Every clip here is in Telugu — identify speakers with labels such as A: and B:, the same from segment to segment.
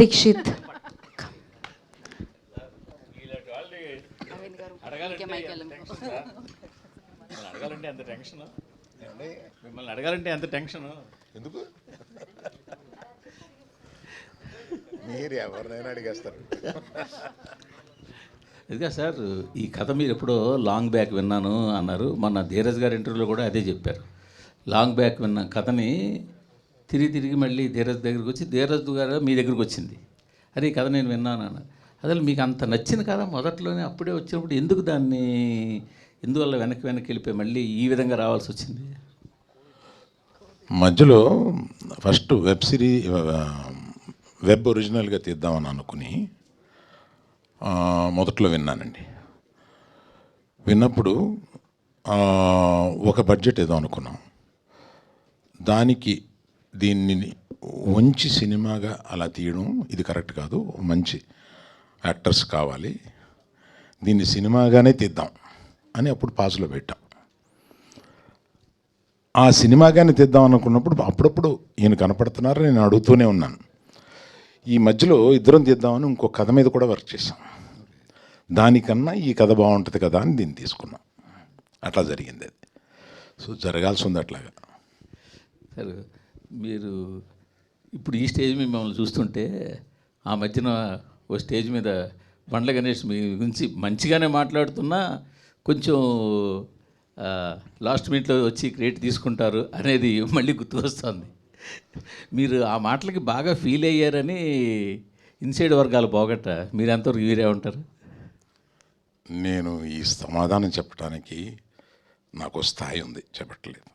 A: దీక్షిత్.
B: అడగాలంటే ఎంత టెన్షన్ మిమ్మల్ని అడగాలంటే ఎంత టెన్షన్
C: ఎందుకు? మీరు ఎవరినైనా అడిగేస్తారు.
D: ఇదిగా సార్ ఈ కథ మీరు ఎప్పుడో లాంగ్ బ్యాక్ విన్నాను అన్నారు. మొన్న ధీరజ్ గారి ఇంటర్వ్యూలో కూడా అదే చెప్పారు. లాంగ్ బ్యాక్ విన్న కథని తిరిగి తిరిగి మళ్ళీ ధీరజ్ దగ్గరికి వచ్చి ధీరజ్ గారు మీ దగ్గరికి వచ్చింది. అదే కథ నేను విన్నాను అన్న. అసలు మీకు అంత నచ్చిన కథ మొదట్లోనే అప్పుడే వచ్చినప్పుడు ఎందుకు దాన్ని ఎందువల్ల వెనక్కి వెనక్కి వెళ్ళిపోయి మళ్ళీ ఈ విధంగా రావాల్సి వచ్చింది?
C: మధ్యలో ఫస్ట్ వెబ్ సిరీ వెబ్ ఒరిజినల్గా తీద్దామని అనుకుని మొదట్లో విన్నానండి. విన్నప్పుడు ఒక బడ్జెట్ ఏదో అనుకున్నాం. దానికి దీన్ని మంచి సినిమాగా అలా తీయడం ఇది కరెక్ట్ కాదు. మంచి యాక్టర్స్ కావాలి. దీన్ని సినిమాగానే తీద్దాం అని అప్పుడు పాజులో పెట్టాం. ఆ సినిమాగానే తీద్దాం అనుకున్నప్పుడు అప్పుడప్పుడు ఈయన కనపడుతున్నారు నేను అడుగుతూనే ఉన్నాను. ఈ మధ్యలో ఇద్దరం తీద్దామని ఇంకో కథ మీద కూడా వర్క్ చేశాం. దానికన్నా ఈ కథ బాగుంటుంది కదా అని దీన్ని తీసుకున్నాం. అట్లా జరిగింది అది. సో జరగాల్సి ఉంది అట్లాగా.
D: మీరు ఇప్పుడు ఈ స్టేజ్ మీద మిమ్మల్ని చూస్తుంటే ఆ మధ్యన ఓ స్టేజ్ మీద బండ్ల గణేష్ మీ గురించి మంచిగానే మాట్లాడుతున్నా కొంచెం లాస్ట్ మినిట్లో వచ్చి క్రియేట్ తీసుకుంటారు అనేది మళ్ళీ గుర్తుకొస్తుంది. మీరు ఆ మాటలకి బాగా ఫీల్ అయ్యారని ఇన్సైడ్ వర్గాలు పోగట్ట మీరు ఎంతవరకు వీరే ఉంటారు?
C: నేను ఈ సమాధానం చెప్పడానికి నాకు స్థాయి ఉంది చెప్పట్లేదు.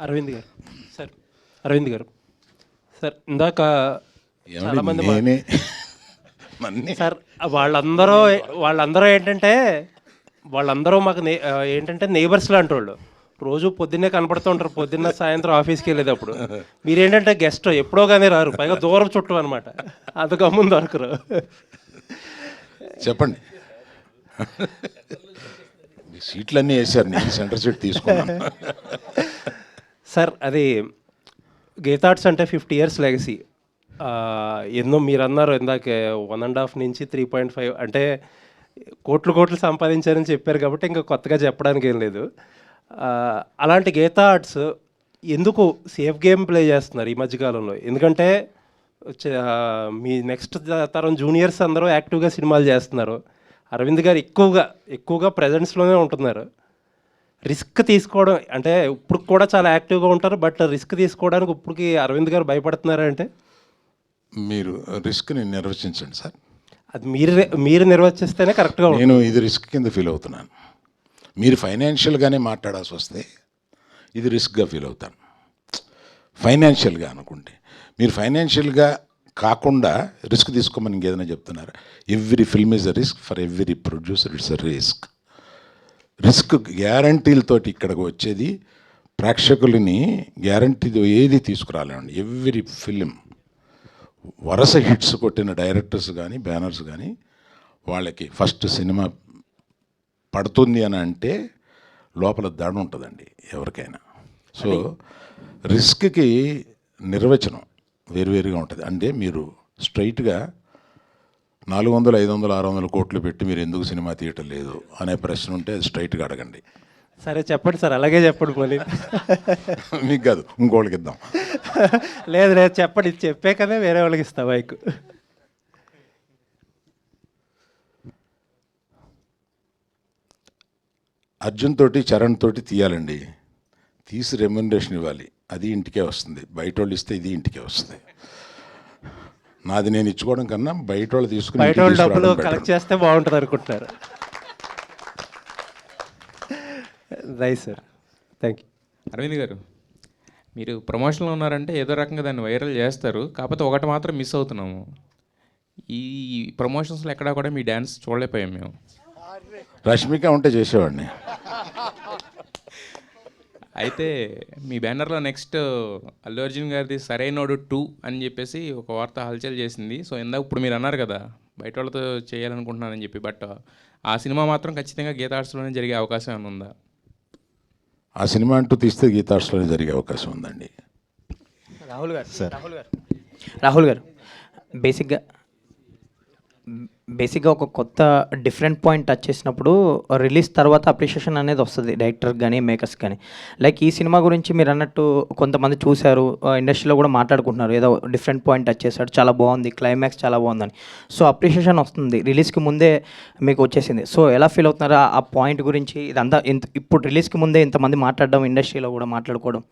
E: అరవింద్ గారు. సార్ అరవింద్ గారు. సార్ ఇందాక చాలా
C: ఏమండి
E: మంది మా-
C: నేనే?
E: సార్ వాళ్ళందరూ వాళ్ళందరూ ఏంటంటే వాళ్ళందరూ మాకు ఏంటంటే నేబర్స్ లాంటి వాళ్ళు రోజు పొద్దున్నే కనపడుతూ ఉంటారు పొద్దున్న సాయంత్రం ఆఫీస్కి వెళ్ళేటప్పుడు. మీరేంటంటే గెస్ట్ ఎప్పుడో కానీ రారు. పైగా దూరం చుట్టూ అనమాట అది గమ్మున దొరకరు
C: చెప్పండి. సీట్లన్నీ వేశారు నేను సెంటర్ సీట్ తీసుకున్నాను.
E: సార్ అది గీతార్ట్స్ అంటే ఫిఫ్టీ ఇయర్స్ లెగసీ. ఎన్నో మీరు అన్నారు ఇందాక వన్ అండ్ హాఫ్ నుంచి త్రీ పాయింట్ ఫైవ్ అంటే కోట్లు కోట్లు సంపాదించారని చెప్పారు కాబట్టి ఇంకా కొత్తగా చెప్పడానికి ఏం లేదు. అలాంటి గీతా ఆర్ట్స్ ఎందుకు సేఫ్ గేమ్ ప్లే చేస్తున్నారు ఈ మధ్యకాలంలో? ఎందుకంటే మీ నెక్స్ట్ తరం జూనియర్స్ అందరూ యాక్టివ్గా సినిమాలు చేస్తున్నారు. అరవింద్ గారు ఎక్కువగా ఎక్కువగా ప్రజెన్స్లోనే ఉంటున్నారు. రిస్క్ తీసుకోవడం అంటే ఇప్పుడు కూడా చాలా యాక్టివ్గా ఉంటారు బట్ రిస్క్ తీసుకోవడానికి ఇప్పటికి అరవింద్ గారు భయపడుతున్నారా అంటే?
C: మీరు రిస్క్ని నిర్వచించండి సార్.
E: అది మీరు మీరు నిర్వచిస్తేనే కరెక్ట్గా
C: నేను ఇది రిస్క్ కింద ఫీల్ అవుతున్నాను. మీరు ఫైనాన్షియల్గానే మాట్లాడాల్సి వస్తే ఇది రిస్క్గా ఫీల్ అవుతాను. ఫైనాన్షియల్గా అనుకుంటే. మీరు ఫైనాన్షియల్గా కాకుండా రిస్క్ తీసుకోమని ఇంకేదైనా చెప్తున్నారు? Every film is a risk for every producer it's a risk. Risk గ్యారంటీలతోటి ఇక్కడికి వచ్చేది ప్రేక్షకులని గ్యారంటీతో ఏది తీసుకురాలేమండి. ఎవ్రీ ఫిలిం వరుస హిట్స్ కొట్టిన డైరెక్టర్స్ కానీ బ్యానర్స్ కానీ వాళ్ళకి ఫస్ట్ సినిమా పడుతుంది అని అంటే లోపల దడ ఉంటుందండి ఎవరికైనా. సో రిస్క్కి నిర్వచనం వేరువేరుగా ఉంటుంది. అంటే మీరు స్ట్రైట్గా నాలుగు వందలు ఐదు వందలు ఆరు వందల కోట్లు పెట్టి మీరు ఎందుకు సినిమా తీయటం లేదు అనే ప్రశ్న ఉంటే అది స్ట్రైట్గా అడగండి.
E: సరే చెప్పండి సార్ అలాగే చెప్పండి మళ్ళీ
C: మీకు కాదు ఇంకోళ్ళకి ఇద్దాం.
E: లేదు లేదు చెప్పండి ఇది చెప్పే కదా వేరే వాళ్ళకి ఇస్తా బైక్
C: అర్జున్ తోటి చరణ్ తోటి తీయాలండి. తీసి రెమ్యునరేషన్ ఇవ్వాలి. అది ఇంటికే వస్తుంది. బయట వాళ్ళు ఇస్తే ఇది ఇంటికే వస్తుంది. నాది నేను ఇచ్చుకోవడం కన్నా బయట వాళ్ళు తీసుకుని
E: బయట వాళ్ళు డబ్బులు. కలెక్ట్ చేస్తే బాగుంటుంది అనుకుంటున్నారు. Right sir thank you
F: Aravind garu మీరు ప్రమోషన్లో ఉన్నారంటే ఏదో రకంగా దాన్ని వైరల్ చేస్తారు కాకపోతే ఒకటి మాత్రం మిస్ అవుతున్నాము. ఈ ప్రమోషన్స్లో ఎక్కడా కూడా మీ డ్యాన్స్ చూడలేకపోయాం మేము.
C: రష్మిక ఉంటే చేసేవాడిని.
F: అయితే మీ బ్యానర్లో నెక్స్ట్ అల్లు అర్జున్ గారిది సరైనోడు టూ అని చెప్పేసి ఒక వార్త హల్చల్ చేసింది. సో ఇందాక ఇప్పుడు మీరు అన్నారు కదా బయట వాళ్ళతో చేయాలనుకుంటున్నానని చెప్పి బట్ ఆ సినిమా మాత్రం ఖచ్చితంగా గీత ఆర్ట్స్లోనే జరిగే అవకాశం ఏమైనా ఉందా?
C: ఆ సినిమా అంటూ తీస్తే గీతార్స్లోనే జరిగే అవకాశం ఉందండి.
A: రాహుల్ గారు.
G: సార్.
A: రాహుల్ గారు. రాహుల్ గారు. బేసిక్గా బేసిక్గా ఒక కొత్త డిఫరెంట్ పాయింట్ టచ్ చేసినప్పుడు రిలీజ్ తర్వాత అప్రిషియేషన్ అనేది వస్తుంది డైరెక్టర్ కానీ మేకర్స్ కానీ లైక్ ఈ సినిమా గురించి మీరు అన్నట్టు కొంతమంది చూశారు ఇండస్ట్రీలో కూడా మాట్లాడుకుంటున్నారు ఏదో డిఫరెంట్ పాయింట్ టచ్ చేశాడు చాలా బాగుంది క్లైమాక్స్ చాలా బాగుందని. సో అప్రిషియేషన్ వస్తుంది రిలీజ్కి ముందే మీకు వచ్చేసింది. సో ఎలా ఫీల్ అవుతున్నారు ఆ- పాయింట్ గురించి? ఇదంతా ఇంత ఇప్పుడు రిలీజ్కి ముందే ఇంతమంది మాట్లాడడం ఇండస్ట్రీలో కూడా మాట్లాడుకోవడం.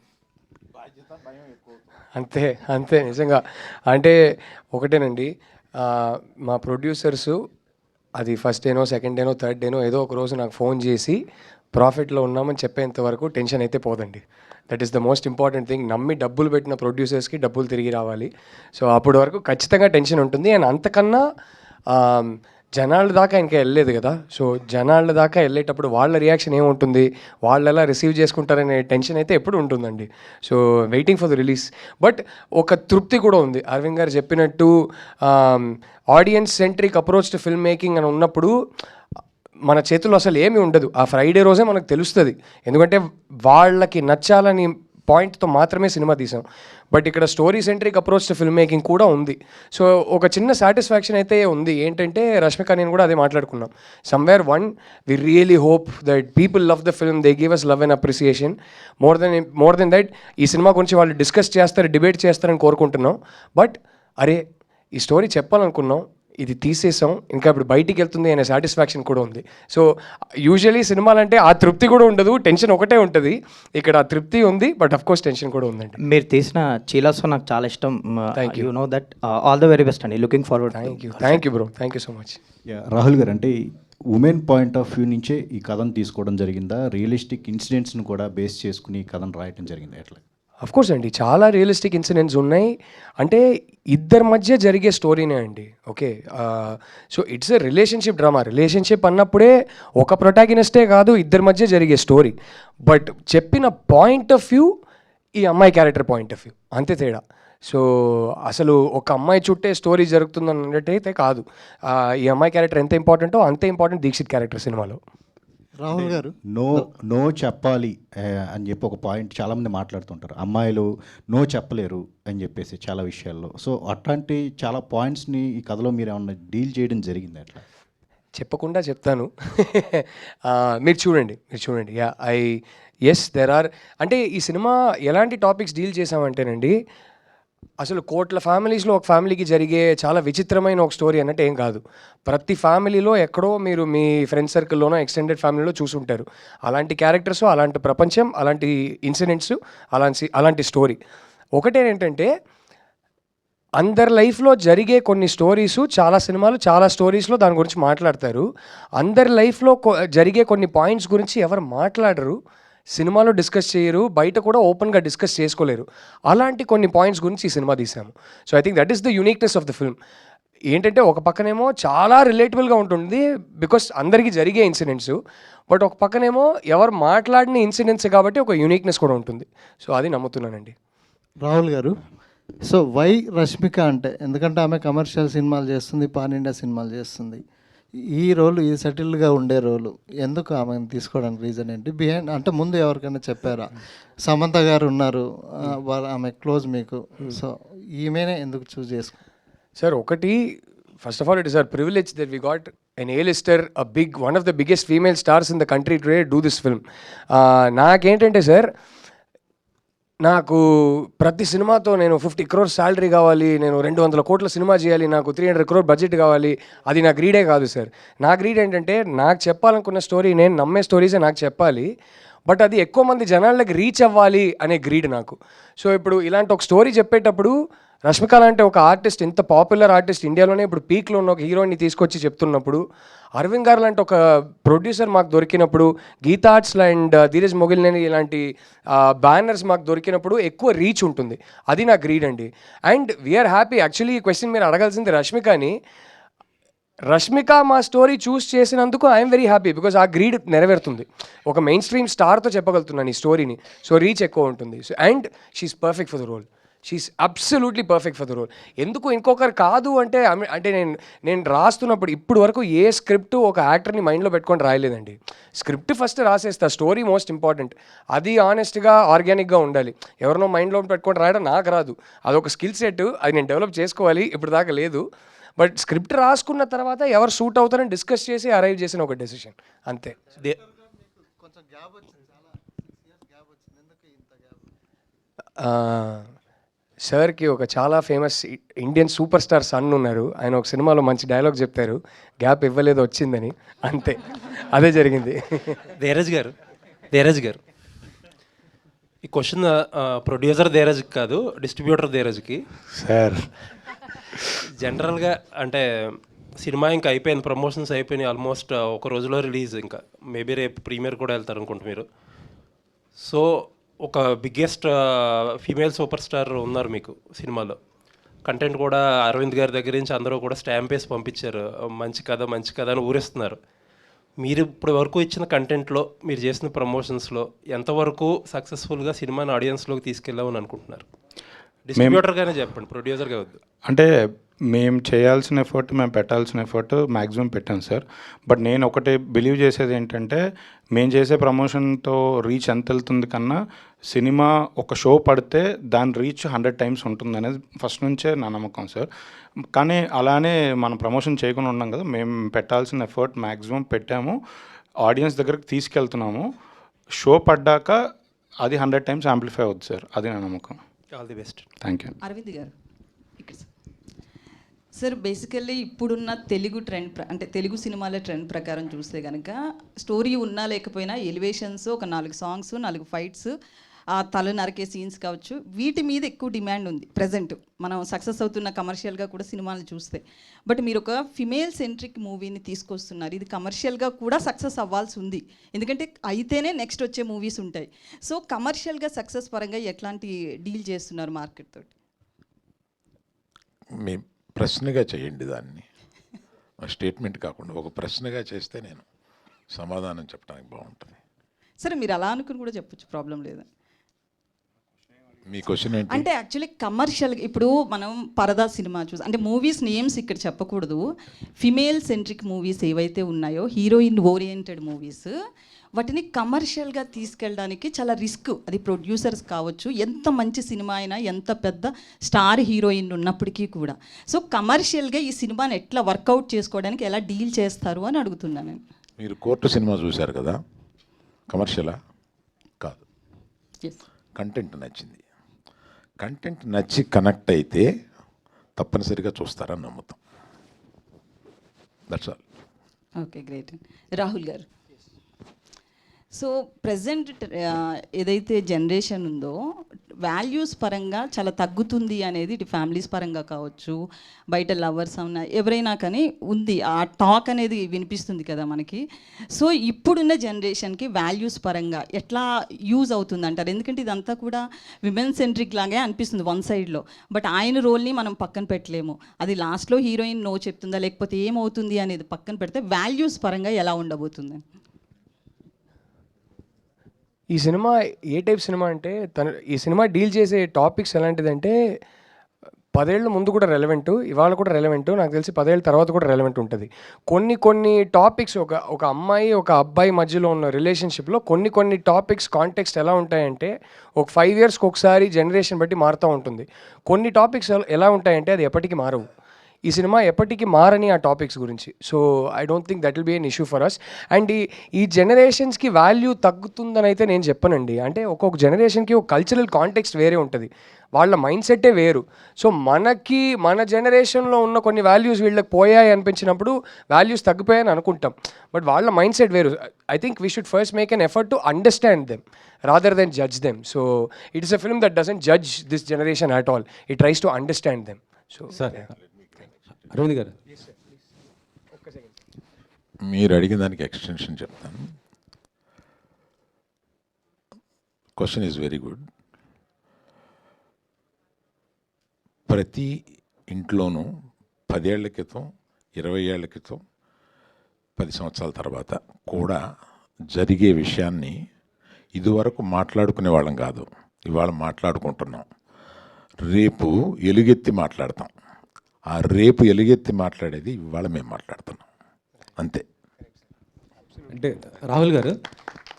H: అంతే అంతే నిజంగా. అంటే ఒకటేనండి మా ప్రొడ్యూసర్స్ అది ఫస్ట్ డేనో సెకండ్ డేనో థర్డ్ డేనో ఏదో ఒక రోజు నాకు ఫోన్ చేసి ప్రాఫిట్లో ఉన్నామని చెప్పేంత వరకు టెన్షన్ అయితే పోదండి. That is the most important thing నమ్మి డబ్బులు పెట్టిన ప్రొడ్యూసర్స్కి డబ్బులు తిరిగి రావాలి. సో అప్పటి వరకు ఖచ్చితంగా టెన్షన్ ఉంటుంది. అండ్ అంతకన్నా జనాల దాకా ఇంకా వెళ్ళలేదు కదా. సో జనాల దాకా వెళ్ళేటప్పుడు వాళ్ళ రియాక్షన్ ఏముంటుంది? వాళ్ళు ఎలా రిసీవ్ చేసుకుంటారనే టెన్షన్ అయితే ఎప్పుడు ఉంటుందండి. So waiting for the release but ఒక తృప్తి కూడా ఉంది. అరవింద్ గారు చెప్పినట్టు audience centric approach to film making అని ఉన్నప్పుడు మన చేతుల్లో అసలు ఏమీ ఉండదు. ఆ ఫ్రైడే రోజే మనకు తెలుస్తుంది. ఎందుకంటే వాళ్ళకి నచ్చాలని పాయింట్తో మాత్రమే సినిమా తీసాం. బట్ ఇక్కడ story centric approach to film making కూడా ఉంది. సో ఒక చిన్న సాటిస్ఫాక్షన్ అయితే ఉంది. ఏంటంటే రష్మిక నేను కూడా అదే మాట్లాడుకున్నాం. Somewhere one we really hope that people love the film they give us love and appreciation more than more than that ఈ సినిమా గురించి వాళ్ళు డిస్కస్ చేస్తారు డిబేట్ చేస్తారని కోరుకుంటున్నాం. బట్ అరే ఈ స్టోరీ చెప్పాలనుకున్నాం. ఇది తీసేసాం. ఇంకా ఇప్పుడు బయటికి వెళ్తుంది అనే సాటిస్ఫాక్షన్ కూడా ఉంది. సో యూజువలీ సినిమాలు అంటే ఆ తృప్తి కూడా ఉండదు. టెన్షన్ ఒకటే ఉంటుంది. ఇక్కడ ఆ తృప్తి ఉంది బట్ అఫ్ కోర్స్ టెన్షన్ కూడా ఉందండి.
A: మీరు తీసిన చీలాసో నాకు చాలా ఇష్టం.
H: you.
A: You know that all the very best అండి. Looking forward
H: thank you thank you bro thank you so much
G: ya, Rahul garu అంటే ఉమెన్ పాయింట్ ఆఫ్ వ్యూ నుంచే ఈ కథను తీసుకోవడం జరిగిందా? రియలిస్టిక్ ఇన్సిడెంట్స్ను కూడా బేస్ చేసుకుని ఈ కథను రాయటం జరిగింది? ఎట్లా?
H: కోర్స్ అండి చాలా రియలిస్టిక్ ఇన్సిడెంట్స్ ఉన్నాయి. అంటే ఇద్దరి మధ్య జరిగే స్టోరీనే అండి. Okay so it's a relationship drama relationship అన్నప్పుడే ఒక ప్రొటాగినిస్టే కాదు ఇద్దరి మధ్య జరిగే స్టోరీ బట్ చెప్పిన పాయింట్ ఆఫ్ వ్యూ ఈ అమ్మాయి క్యారెక్టర్ పాయింట్ ఆఫ్ వ్యూ అంతే తేడా. సో అసలు ఒక అమ్మాయి చుట్టే స్టోరీ జరుగుతుందని అన్నట్టయితే కాదు ఈ అమ్మాయి క్యారెక్టర్ ఎంత ఇంపార్టెంటో అంతే ఇంపార్టెంట్ దీక్షిత్ క్యారెక్టర్ సినిమాలో
I: రాహుల్ గారు?
G: నో నో చెప్పాలి అని చెప్పి ఒక పాయింట్ చాలామంది మాట్లాడుతుంటారు. అమ్మాయిలు నో చెప్పలేరు అని చెప్పేసి చాలా విషయాల్లో. సో అట్లాంటి చాలా పాయింట్స్ని ఈ కథలో మీరు ఏమన్నా డీల్ చేయడం జరిగింది అట్లా?
H: చెప్పకుండా చెప్తాను. ఆ, మీరు చూడండి మీరు చూడండి. Ya I yes there are అంటే ఈ సినిమా ఎలాంటి టాపిక్స్ డీల్ చేసామంటేనండి అసలు కోట్ల ఫ్యామిలీస్లో ఒక ఫ్యామిలీకి జరిగే చాలా విచిత్రమైన ఒక స్టోరీ అన్నట్టు ఏం కాదు. ప్రతి ఫ్యామిలీలో ఎక్కడో మీరు మీ ఫ్రెండ్ సర్కిల్లోనో ఎక్స్టెండెడ్ ఫ్యామిలీలో చూసుంటారు. అలాంటి క్యారెక్టర్స్ అలాంటి ప్రపంచం అలాంటి ఇన్సిడెంట్స్ అలాంటి అలాంటి స్టోరీ ఒకటేంటంటే అందరి లైఫ్లో జరిగే కొన్ని స్టోరీస్ చాలా సినిమాలు చాలా స్టోరీస్లో దాని గురించి మాట్లాడతారు. అందరి లైఫ్లో జరిగే కొన్ని పాయింట్స్ గురించి ఎవరు మాట్లాడరు. సినిమాలో డిస్కస్ చేయరు బయట కూడా ఓపెన్గా డిస్కస్ చేసుకోలేరు. అలాంటి కొన్ని పాయింట్స్ గురించి ఈ సినిమా తీసాము so I think that is the uniqueness of the film ఏంటంటే ఒక పక్కనేమో చాలా రిలేటబుల్గా ఉంటుంది బికాస్ అందరికీ జరిగే ఇన్సిడెంట్స్ బట్ ఒక పక్కనేమో ఎవరు మాట్లాడిన ఇన్సిడెంట్స్ కాబట్టి ఒక యూనిక్నెస్ కూడా ఉంటుంది. సో అది నమ్ముతున్నానండి.
I: రాహుల్ గారు సో వై రష్మిక అంటే ఎందుకంటే ఆమె కమర్షియల్ సినిమాలు చేస్తుంది పాన్ ఇండియా సినిమాలు చేస్తుంది. ఈ రోల్ ఈ సెటిల్డ్గా ఉండే రోలు ఎందుకు ఆమెను తీసుకోవడానికి రీజన్ ఏంటి? బిహైండ్ అంటే ముందు ఎవరికైనా చెప్పారా? సమంత గారు ఉన్నారు వాళ్ళ ఆమె క్లోజ్ మీకు. సో ఈమెనే ఎందుకు చూస్ చేసుకో?
H: సార్ ఒకటి first of all it is our privilege that we got an A lister a big one of the biggest female stars in the country today do this film. నాకేంటంటే సార్ నాకు ప్రతి సినిమాతో నేను ఫిఫ్టీ క్రోర్ శాలరీ కావాలి నేను రెండు వందల కోట్ల సినిమా చేయాలి నాకు త్రీ హండ్రెడ్ క్రోర్ బడ్జెట్ కావాలి అది నా గ్రీడే కాదు సార్. నా గ్రీడ్ ఏంటంటే నాకు చెప్పాలనుకున్న స్టోరీ నేను నమ్మే స్టోరీసే నాకు చెప్పాలి బట్ అది ఎక్కువ మంది జనాలకి రీచ్ అవ్వాలి అనే గ్రీడ్ నాకు. సో ఇప్పుడు ఇలాంటి ఒక స్టోరీ చెప్పేటప్పుడు రష్మిక లాంటి ఒక ఆర్టిస్ట్ ఇంత పాపులర్ ఆర్టిస్ట్ ఇండియాలోనే ఇప్పుడు పీక్లో ఉన్న ఒక హీరోయిన్ని తీసుకొచ్చి చెప్తున్నప్పుడు అరవింద్ గారు లాంటి ఒక ప్రొడ్యూసర్ మాకు దొరికినప్పుడు గీతా ఆర్ట్స్ అండ్ ధీరజ్ మొగిల్నేని ఇలాంటి బ్యానర్స్ మాకు దొరికినప్పుడు ఎక్కువ రీచ్ ఉంటుంది. అది నా గ్రీడ్ అండి. And we're happy. యాక్చువల్లీ ఈ క్వశ్చన్ మీరు అడగాల్సింది రష్మికని. రష్మిక మా స్టోరీ చూస్ చేసినందుకు ఐఎమ్ వెరీ హ్యాపీ బికాజ్ ఆ గ్రీడ్ నెరవేరుతుంది. ఒక మెయిన్ స్ట్రీమ్ స్టార్తో చెప్పగలుగుతున్నాను ఈ స్టోరీని. సో రీచ్ ఎక్కువ ఉంటుంది. So and she's perfect for the role. She's absolutely perfect for the role ఎందుకు ఇంకొకరు కాదు అంటే అంటే నేను నేను రాస్తున్నప్పుడు ఇప్పుడు వరకు ఏ స్క్రిప్ట్ ఒక యాక్టర్ని మైండ్లో పెట్టుకొని రాయలేదండి. స్క్రిప్ట్ ఫస్ట్ రాసేస్తా స్టోరీ మోస్ట్ ఇంపార్టెంట్. అది ఆనెస్ట్గా ఆర్గానిక్గా ఉండాలి. ఎవరినో మైండ్లో పెట్టుకొని రాయడం నాకు రాదు. అదొక స్కిల్ సెట్ అది నేను డెవలప్ చేసుకోవాలి ఇప్పుడు దాకా లేదు. బట్ స్క్రిప్ట్ రాసుకున్న తర్వాత ఎవరు సూట్ అవుతారని డిస్కస్ చేసి అరైవ్ చేసిన ఒక డెసిషన్. అంతే. ఆ, సార్కి ఒక చాలా famous Indian super star son ఉన్నారు ఆయన ఒక సినిమాలో మంచి డైలాగ్ చెప్తారు. గ్యాప్ ఇవ్వలేదు వచ్చిందని. అంతే. అదే జరిగింది.
E: ధీరజ్ గారు. ధీరజ్ గారు. ఈ క్వశ్చన్ ప్రొడ్యూసర్ ధీరజ్కి కాదు డిస్ట్రిబ్యూటర్ ధీరజ్కి.
G: సార్.
E: జనరల్గా అంటే సినిమా ఇంకా అయిపోయింది ప్రమోషన్స్ అయిపోయినాయి ఆల్మోస్ట్ ఒక రోజులో రిలీజ్ ఇంకా. మేబీ రేపు ప్రీమియర్ కూడా వెళ్తారు అనుకుంటా మీరు సో ఒక బిగ్గెస్ట్ ఫీమేల్ సూపర్ స్టార్ ఉన్నారు మీకు సినిమాలో. కంటెంట్ కూడా అరవింద్ గారి దగ్గర నుంచి అందరూ కూడా స్టాంప్ వేసి పంపించారు. మంచి కథ మంచి కథ అని ఊరిస్తున్నారు. మీరు ఇప్పటి వరకు ఇచ్చిన కంటెంట్లో మీరు చేసిన ప్రమోషన్స్లో ఎంతవరకు సక్సెస్ఫుల్గా సినిమాని ఆడియన్స్లోకి తీసుకెళ్ళామని అనుకుంటున్నారు? డిస్ట్రిబ్యూటర్గానే చెప్పండి ప్రొడ్యూసర్గా వద్దు.
J: అంటే మేము చేయాల్సిన ఎఫర్ట్ మేము పెట్టాల్సిన ఎఫర్ట్ మ్యాక్సిమం పెట్టాం సార్ బట్ నేను ఒకటి బిలీవ్ చేసేది ఏంటంటే మేము చేసే ప్రమోషన్తో రీచ్ ఎంత వెళ్తుంది కన్నా సినిమా ఒక షో పడితే దాని రీచ్ హండ్రెడ్ టైమ్స్ ఉంటుంది అనేది ఫస్ట్ నుంచే నా నమ్మకం సార్ కానీ అలానే మనం ప్రమోషన్ చేయకుండా ఉన్నాం కదా మేము పెట్టాల్సిన ఎఫర్ట్ మ్యాక్సిమం పెట్టాము. ఆడియన్స్ దగ్గరికి తీసుకెళ్తున్నాము. షో పడ్డాక అది హండ్రెడ్ టైమ్స్ యాంప్లిఫై అవుతుంది సార్ అది నా నమ్మకం.
E: All the best
J: thank you
K: Aravind garu. Sir basically ఇప్పుడున్న తెలుగు ట్రెండ్ ప్ర- అంటే తెలుగు సినిమాల ట్రెండ్ ప్రకారం చూస్తే కనుక స్టోరీ ఉన్నా లేకపోయినా ఎలివేషన్స్ ఒక నాలుగు సాంగ్స్ నాలుగు ఫైట్స్ ఆ తల నరికే సీన్స్ కావచ్చు వీటి మీద ఎక్కువ డిమాండ్ ఉంది ప్రజెంట్ మనం సక్సెస్ అవుతున్న కమర్షియల్గా కూడా సినిమాలు చూస్తే. బట్ మీరు ఒక ఫిమేల్ సెంట్రిక్ మూవీని తీసుకొస్తున్నారు. ఇది కమర్షియల్గా కూడా సక్సెస్ అవ్వాల్సి ఉంది. ఎందుకంటే అయితేనే నెక్స్ట్ వచ్చే మూవీస్ ఉంటాయి. సో కమర్షియల్గా సక్సెస్ పరంగా ఎట్లాంటి డీల్ చేస్తున్నారు మార్కెట్ తోటి?
C: ప్రశ్నగా చేయండి దాన్ని. స్టేట్మెంట్ కాకుండా ఒక ప్రశ్నగా చేస్తే నేను సమాధానం చెప్పడానికి బాగుంటుంది.
K: సరే మీరు అలా అనుకుని కూడా చెప్పొచ్చు ప్రాబ్లం లేదు.
C: మీ క్వశ్చన్ ఏంటి?
K: అంటే యాక్చువల్లీ కమర్షియల్ ఇప్పుడు మనం పరదా సినిమా చూసి అంటే మూవీస్ నేమ్స్ ఇక్కడ చెప్పకూడదు. ఫిమేల్ సెంట్రిక్ మూవీస్ ఏవైతే ఉన్నాయో హీరోయిన్ ఓరియంటెడ్ మూవీస్ వాటిని కమర్షియల్గా తీసుకెళ్ళడానికి చాలా రిస్క్ అది ప్రొడ్యూసర్స్ కావచ్చు ఎంత మంచి సినిమా అయినా ఎంత పెద్ద స్టార్ హీరోయిన్ ఉన్నప్పటికీ కూడా. సో కమర్షియల్గా ఈ సినిమాని ఎట్లా వర్కౌట్ చేసుకోవడానికి ఎలా డీల్ చేస్తారు అని అడుగుతున్నాను నేను.
C: మీరు కోర్టు సినిమా చూశారు కదా? కమర్షియలా కాదు. కంటెంట్ నచ్చింది. కంటెంట్ నచ్చి కనెక్ట్ అయితే తప్పనిసరిగా చూస్తారని నమ్ముతాం. That's all
K: okay great Rahul garu. So present ఏదైతే జనరేషన్ ఉందో వాల్యూస్ పరంగా చాలా తగ్గుతుంది అనేది ఇటు ఫ్యామిలీస్ పరంగా కావచ్చు బయట లవర్స్ అవునా ఎవరైనా కానీ ఉంది. ఆ టాక్ అనేది వినిపిస్తుంది కదా మనకి. సో ఇప్పుడున్న జనరేషన్కి వాల్యూస్ పరంగా ఎట్లా యూజ్ అవుతుంది అంటారు ఎందుకంటే ఇదంతా కూడా విమెన్ సెంట్రిక్ లాగే అనిపిస్తుంది వన్ సైడ్లో. బట్ ఆయన రోల్ని మనం పక్కన పెట్టలేము. అది లాస్ట్లో హీరోయిన్ నో చెప్తుందా లేకపోతే ఏమవుతుంది అనేది పక్కన పెడితే వాల్యూస్ పరంగా ఎలా ఉండబోతుంది?
H: ఈ సినిమా ఏ టైప్ సినిమా అంటే తను ఈ సినిమా డీల్ చేసే టాపిక్స్ ఎలాంటిదంటే పదేళ్ళ ముందు కూడా రెలవెంట్ ఇవాళ కూడా రెలవెంట్ నాకు తెలిసి పదేళ్ళ తర్వాత కూడా రెలవెంట్ ఉంటుంది. కొన్ని కొన్ని టాపిక్స్ ఒక ఒక అమ్మాయి ఒక అబ్బాయి మధ్యలో ఉన్న రిలేషన్షిప్లో కొన్ని కొన్ని టాపిక్స్ కాంటెక్స్ట్ ఎలా ఉంటాయంటే ఒక ఫైవ్ ఇయర్స్కి ఒకసారి జనరేషన్ బట్టి మారుతూ ఉంటుంది. కొన్ని టాపిక్స్ ఎలా ఉంటాయంటే అది ఎప్పటికీ మారవు. ఈ సినిమా ఎప్పటికీ మారని ఆ టాపిక్స్ గురించి. So I don't think that will be an issue for us and ఈ ఈ జనరేషన్స్కి వాల్యూ తగ్గుతుందని అయితే నేను చెప్పనండి. అంటే ఒక్కొక్క జనరేషన్కి ఒక కల్చరల్ కాంటెక్స్ట్ వేరే ఉంటుంది. వాళ్ళ మైండ్ సెట్టే వేరు. సో మనకి మన జనరేషన్లో ఉన్న కొన్ని వాల్యూస్ వీళ్ళకి పోయాయి అనిపించినప్పుడు వాల్యూస్ తగ్గిపోయాయని అనుకుంటాం. బట్ వాళ్ళ మైండ్ సెట్ వేరు I think we should first make an effort to understand them rather than judge them so it is a film that doesn't judge this generation at all it tries to understand them so
E: sir Aravind garu.
C: మీరు అడిగిన దానికి ఎక్స్టెన్షన్ చెప్తాను. క్వశ్చన్ ఈజ్ వెరీ గుడ్ ప్రతి ఇంట్లోనూ పదేళ్ళ క్రితం ఇరవై ఏళ్ళ క్రితం పది సంవత్సరాల తర్వాత కూడా జరిగే విషయాన్ని ఇదివరకు మాట్లాడుకునే వాళ్ళం కాదు. ఇవాళ మాట్లాడుకుంటున్నాం. రేపు ఎలుగెత్తి మాట్లాడతాం. ఆ రేపు ఎలుగెత్తి మాట్లాడేది ఇవాళ మేము మాట్లాడుతున్నాం. అంతే.
L: అంటే రాహుల్ గారు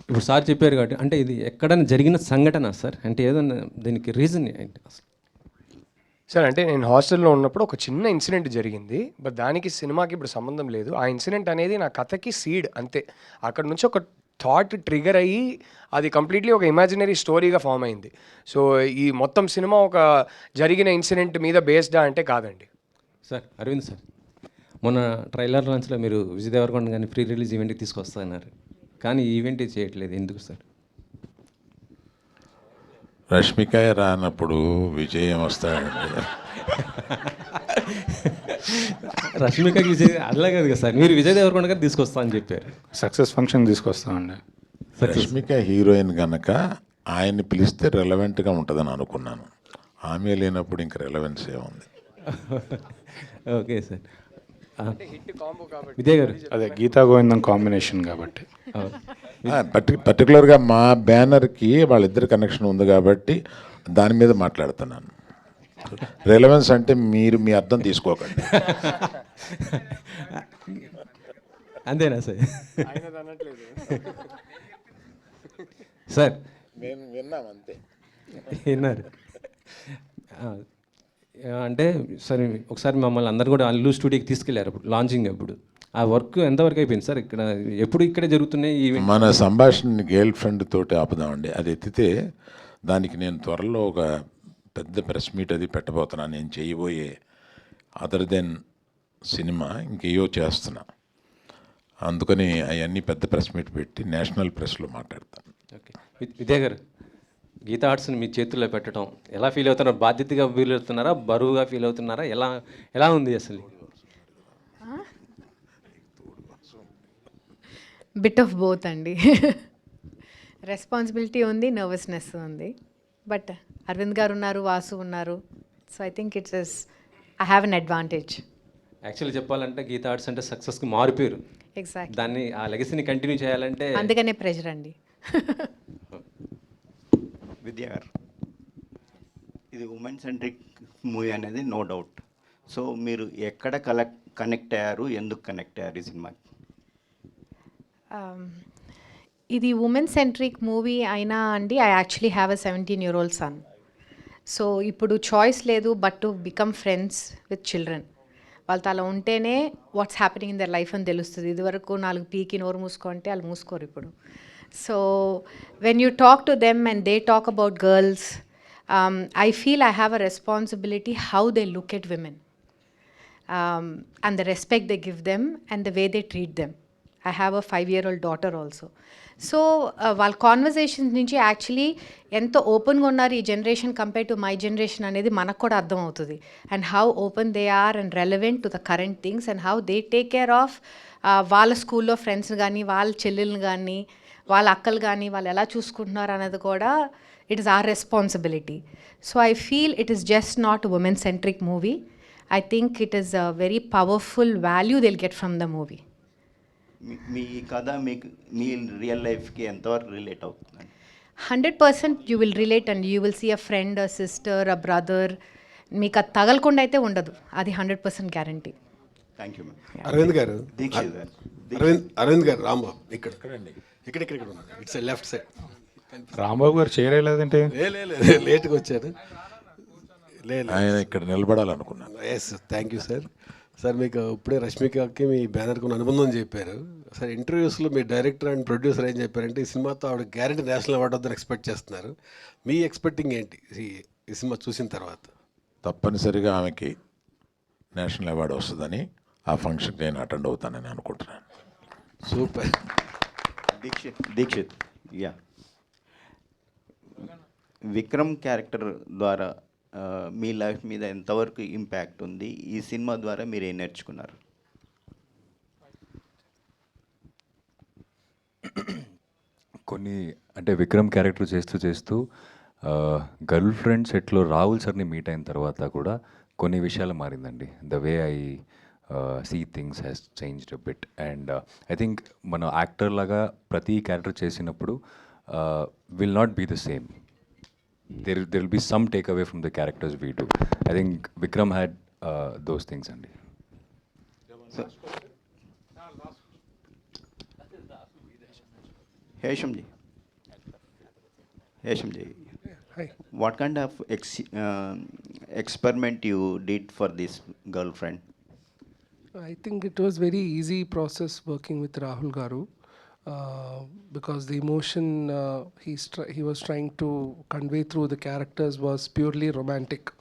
L: ఇప్పుడు సార్ చెప్పారు కాబట్టి అంటే ఇది ఎక్కడైనా జరిగిన సంఘటన సార్? అంటే ఏదన్నా దీనికి రీజన్ ఏంటి అసలు?
H: సార్ అంటే నేను హాస్టల్లో ఉన్నప్పుడు ఒక చిన్న ఇన్సిడెంట్ జరిగింది. బట్ దానికి సినిమాకి ఇప్పుడు సంబంధం లేదు. ఆ ఇన్సిడెంట్ అనేది నా కథకి సీడ్ అంతే. అక్కడ నుంచి ఒక థాట్ ట్రిగర్ అయ్యి అది కంప్లీట్లీ ఒక ఇమాజినరీ స్టోరీగా ఫామ్ అయింది. సో ఈ మొత్తం సినిమా ఒక జరిగిన ఇన్సిడెంట్ మీద బేస్డా అంటే కాదండి.
L: Sir Aravind sir. మొన్న ట్రైలర్ లాంచ్లో మీరు విజయ్ దేవరకొండ కానీ ప్రీ రిలీజ్ ఈవెంట్కి తీసుకొస్తారన్నారు కానీ ఈ ఈవెంట్ చేయట్లేదు. ఎందుకు సార్?
C: రష్మిక రానప్పుడు విజయం వస్తాడండి.
L: రష్మికకి విజయ్ అలా కాదు కదా సార్. మీరు విజయ్ దేవరకొండ గారు తీసుకొస్తా అని చెప్పారు.
J: సక్సెస్ ఫంక్షన్ తీసుకొస్తామండి.
C: రష్మిక హీరోయిన్ గనక ఆయన్ని పిలిస్తే రెలవెంట్గా ఉంటుందని అనుకున్నాను. ఆమె లేనప్పుడు ఇంక రెలవెన్స్ ఏముంది
L: ఓకే సార్ ఆ, విజయ్ గారు.
J: అదే గీతా గోవిందం కాంబినేషన్ కాబట్టి.
C: పర్టి పర్టికులర్గా మా బ్యానర్కి వాళ్ళిద్దరి కనెక్షన్ ఉంది కాబట్టి దాని మీద మాట్లాడుతున్నాను. రెలవెన్స్ అంటే మీరు మీ అర్థం తీసుకోకండి.
L: అంతేనా సార్ సార్
C: మేము విన్నాం అంతే.
L: విన్నారు. ఆ, అంటే సరే ఒకసారి మమ్మల్ని అందరు కూడా అల్లు స్టూడియోకి తీసుకెళ్ళారు అప్పుడు లాంచింగ్ అప్పుడు. ఆ వర్క్ ఎంతవరకు అయిపోయింది సార్? ఇక్కడ ఎప్పుడు ఇక్కడే జరుగుతున్నాయి
C: మన సంభాషణ గర్ల్ ఫ్రెండ్ తోటి ఆపుదామండి. అది ఎత్తితే దానికి నేను త్వరలో ఒక పెద్ద ప్రెస్ మీట్ అది పెట్టబోతున్నాను నేను చేయబోయే అదర్ దెన్ సినిమా ఇంకేయో చేస్తున్నా. అందుకని అవన్నీ పెద్ద ప్రెస్ మీట్ పెట్టి నేషనల్ ప్రెస్లో మాట్లాడతాను.
L: ఓకే. విద్యా గారు గీతా ఆర్ట్స్ని మీ చేతుల్లో పెట్టడం ఎలా ఫీల్ అవుతున్నారు? బాధ్యతగా ఫీల్ అవుతున్నారా? బరువుగా ఫీల్ అవుతున్నారా? ఎలా ఎలా ఉంది అసలు?
M: బిట్ ఆఫ్ బోత్ అండి. రెస్పాన్సిబిలిటీ ఉంది నర్వస్నెస్ ఉంది. బట్ అరవింద్ గారు ఉన్నారు వాసు ఉన్నారు. So I think it's is I have an advantage.
L: Actually చెప్పాలంటే గీతా ఆర్ట్స్ అంటే సక్సెస్కి మారిపోయారు
M: ఎగ్జాక్ట్
L: దాన్ని ఆ లెగసీని కంటిన్యూ చేయాలంటే
M: అందుకనే ప్రెషర్ అండి.
N: విద్యా గారు ఇది ఉమెన్ సెంట్రిక్ మూవీ అనేది నో డౌట్ సో మీరు ఎక్కడ కలెక్ట్ కనెక్ట్ అయ్యారు? ఎందుకు కనెక్ట్ అయ్యారు ఈ సినిమాకి?
M: Um, ఇది ఉమెన్ సెంట్రిక్ మూవీ అయినా అండి I actually have a seventeen year old son so ఇప్పుడు చాయిస్ లేదు but to become friends with children వాళ్ళతో అలా ఉంటేనే what's happening in their life అని తెలుస్తుంది. ఇదివరకు నాలుగు పీకి నోరు మూసుకో అంటే వాళ్ళు మూసుకోరు ఇప్పుడు. So when you talk to them and they talk about girls I feel I have a responsibility how they look at women um, and the respect they give them and the way they treat them. I have a five year old daughter so వాళ్ళ కాన్వర్జేషన్స్ నుంచి యాక్చువల్లీ ఎంత ఓపెన్గా ఉన్నారు ఈ generation compare to my generation అనేది మనకు కూడా అర్థమవుతుంది and how open they are and relevant to the current things and how they take care of వాళ్ళ స్కూల్లో ఫ్రెండ్స్ కానీ వాళ్ళ చెల్లెలను కానీ వాళ్ళ అక్కలు కానీ వాళ్ళు ఎలా చూసుకుంటున్నారు అనేది కూడా it is our responsibility so I feel it is just not women centric movie I think it is a very powerful value they'll get from the movie.
N: మీ- మీ ఈ కథ మీకు మీ రియల్ లైఫ్కి ఎంతవరకు రిలేట్ అవుతుంది
M: 100% you will relate and you will see a friend, a sister, a brother. మీకు అది తగలకుండా అయితే ఉండదు. అది hundred percent guarantee
N: you
O: Aravind garu
N: Dheekshith garu.
O: Arvind Arvind garu Rambabu ఇక్కడ. ఇక్కడ ఇక్కడ ఇక్కడ ఉన్నారు ఇట్స్ లెఫ్ట్ సైడ్.
J: రాంబాబు గారు చేయలేదంటే
O: లే లే, లే, లేట్గా వచ్చారు. లే
C: ఆయన ఇక్కడ నిలబడాలనుకున్నాను
O: yes thank you sir sir మీకు ఇప్పుడే రష్మికకి మీ బ్యానర్కి ఉన్న అనుబంధం చెప్పారు. సార్ ఇంటర్వ్యూస్లో మీ డైరెక్టర్ అండ్ ప్రొడ్యూసర్ ఏం చెప్పారంటే ఈ సినిమాతో ఆవిడ గ్యారంటీ నేషనల్ అవార్డు వద్దని ఎక్స్పెక్ట్ చేస్తున్నారు. మీ ఎక్స్పెక్టింగ్ ఏంటి? ఈ- ఈ సినిమా చూసిన తర్వాత.
C: తప్పనిసరిగా ఆమెకి నేషనల్ అవార్డు వస్తుందని ఆ ఫంక్షన్కి నేను అటెండ్ అవుతానని అనుకుంటున్నాను.
O: Super
N: Dheekshith Dheekshith ya Vikram character ద్వారా ఆ, మీ లైఫ్ మీద ఎంతవరకు ఇంపాక్ట్ ఉంది? ఈ సినిమా ద్వారా మీరు ఏం నేర్చుకున్నారు?
P: కొన్ని అంటే విక్రమ్ క్యారెక్టర్ చేస్తూ చేస్తూ గర్ల్ ఫ్రెండ్ సెట్లో రాహుల్ సార్ని మీట్ అయిన తర్వాత కూడా కొన్ని విషయాలు మారిందండి. The way I see things has changed bit and I think మన యాక్టర్ లాగా ప్రతి క్యారెక్టర్ చేసినప్పుడు will not be the same there there will be some take away from the characters we to I think Vikram had those
N: things అండి
O: హేషంజీ
N: హేషంజీ what kind of ex experiment you did for this girl
Q: I think it was very easy process working with Rahul Garu uh, because the emotion uh, tr- he was trying to convey through the characters was purely romantic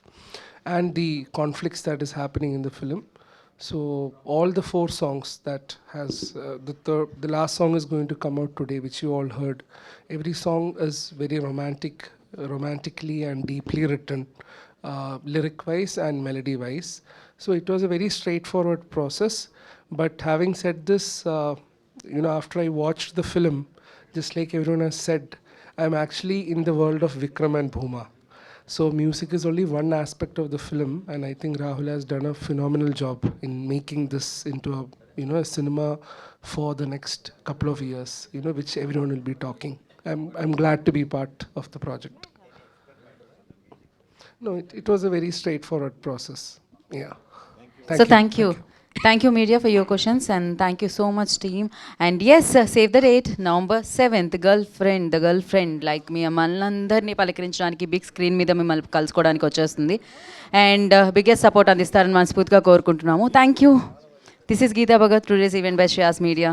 Q: and the conflicts that is happening in the film. So all the four songs that has uh, the the last song is going to come out today, which you all heard. Every song is very romantic, romantically and deeply written, uh, lyric wise and melody wise. So it was a very straightforward process. But having said this, uh, you know, after I watched the film, just like everyone has said, I'm actually in the world of Vikram and Bhuma. So music is only one aspect of the film, and I think Rahul has done a phenomenal job in making this into a you know a cinema for the next couple of years. You know, which everyone will be talking. I'm I'm glad to be part of the project. No, it, it was a very straightforward process. Yeah.
R: So thank you. Thank you, media, for your questions, and thank you so much, team. And yes, uh, save the date, November 7th, girlfriend, the girlfriend, like మీ మనందరినీ పలకరించడానికి బిగ్ స్క్రీన్ మీద మిమ్మల్ని కలుసుకోవడానికి వచ్చేస్తుంది అండ్ బిగ్గెస్ట్ సపోర్ట్ అందిస్తారని మనస్ఫూర్తిగా కోరుకుంటున్నాము thank you this is Geetha Bhagat today's event by Shreyas media